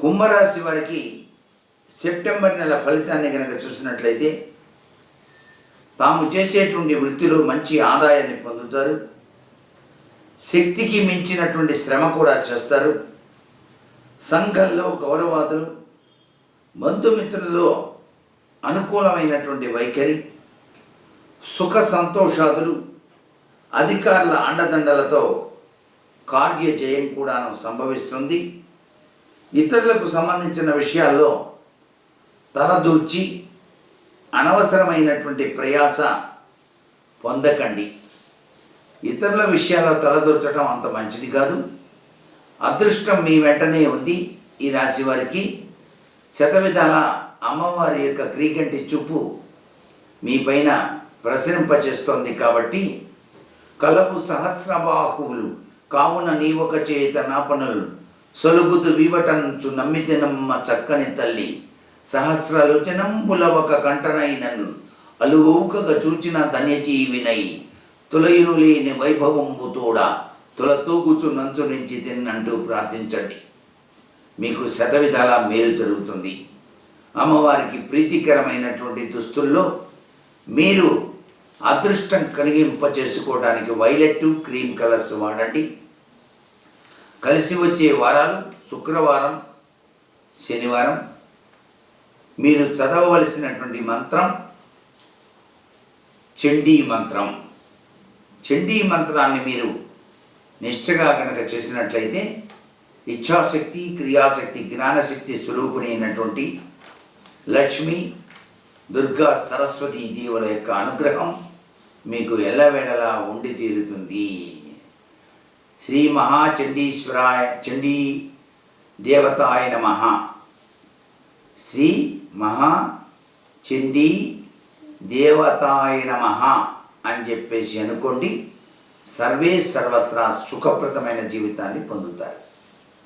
కుంభరాశి వారికి సెప్టెంబర్ నెల ఫలితాన్ని కనుక చూసినట్లయితే తాము చేసేటువంటి వృత్తిలో మంచి ఆదాయాన్ని పొందుతారు. శక్తికి మించినటువంటి శ్రమ కూడా చేస్తారు. సంఘంలో గౌరవాదులు బంధుమిత్రులలో అనుకూలమైనటువంటి వైఖరి సుఖ సంతోషాదులు అధికారుల అండదండలతో కార్యజయం కూడాను సంభవిస్తుంది. ఇతరులకు సంబంధించిన విషయాల్లో తలదూర్చి అనవసరమైనటువంటి ప్రయాస పొందకండి. ఇతరుల విషయాల్లో తలదూర్చడం అంత మంచిది కాదు. అదృష్టం మీ వెంటనే ఉంది ఈ రాశి వారికి. శతవిధాల అమ్మవారి యొక్క క్రీకంటి చూపు మీ పైన ప్రసరింపచేస్తోంది కాబట్టి కలపు సహస్రబాహువులు కావున నీ ఒక చేత నాపనులు సొలుగుతు వివటంచు నమ్మితినమ్మ చక్కని తల్లి. సహస్రలోచనంబుల ఒక కంటనైనను అలువౌకగా చూచిన ధన్యజీవినై. తులయును లేని వైభవంబు తోడ తుల తూగుచు నంచు నుంచి తిన్నంటూ ప్రార్థించండి. మీకు శతవిధాల మేలు జరుగుతుంది. అమ్మవారికి ప్రీతికరమైనటువంటి దుస్తుల్లో మీరు అదృష్టం కలిగింప చేసుకోవడానికి వైలెట్ క్రీమ్ కలర్స్ వాడండి. కలిసి వచ్చే వారాలు శుక్రవారం శనివారం. మీరు చదవవలసినటువంటి మంత్రం చండీ మంత్రం. చండీ మంత్రాన్ని మీరు నిష్ఠగా కనుక చేసినట్లయితే ఇచ్ఛాశక్తి క్రియాశక్తి జ్ఞానశక్తి స్వరూపిణి అయినటువంటి లక్ష్మి దుర్గా సరస్వతి దేవుల యొక్క అనుగ్రహం మీకు ఎల్లవేళలా ఉండి తీరుతుంది. శ్రీ మహాచండీశ్వరాయ చండీ దేవతాయ నమ. శ్రీ మహా చండీ దేవతాయ నమ అని చెప్పేసి అనుకోండి సర్వే సర్వత్రా సుఖప్రదమైన జీవితాన్ని పొందుతారు.